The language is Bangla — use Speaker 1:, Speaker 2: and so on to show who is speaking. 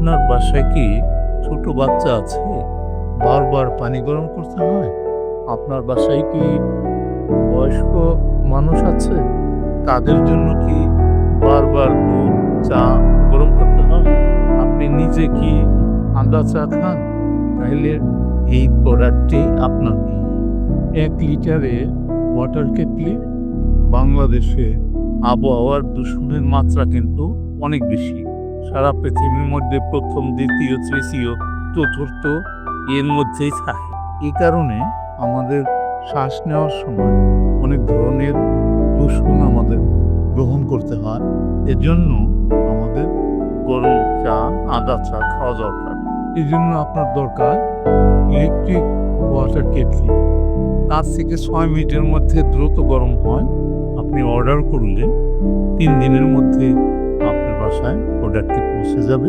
Speaker 1: আপনার বাসায় কি ছোট বাচ্চা আছে? বারবার পানি গরম করতে হয়? আপনার বাসায় কি বয়স্ক মানুষ আছে? তাদের জন্য কি বারবার দুধ, চা গরম করতে হয়? আপনি নিজে কি আদা চা খান? তাহলে এই প্রোডাক্টটি আপনার এক লিটারে ওয়াটার কেটলি। বাংলাদেশে আবহাওয়ার দূষণের মাত্রা কিন্তু অনেক বেশি। সারা পৃথিবীর মধ্যে প্রথম, দ্বিতীয়, তৃতীয়, চতুর্থ, এর মধ্যেই থাকে। এই কারণে আমাদের শ্বাস নেওয়ার সময় অনেক ধরনের দূষণ আমাদের গ্রহণ করতে হয়। এজন্য আমাদের গরম চা, আদা চা খাওয়া দরকার। এই জন্য আপনার দরকার ইলেকট্রিক ওয়াটার কেটলি তার থেকে ছয় মিনিটের মধ্যে দ্রুত গরম হয়। আপনি অর্ডার করলে তিন দিনের মধ্যে বাসায় প্রোডাক্টটি পৌঁছে যাবে।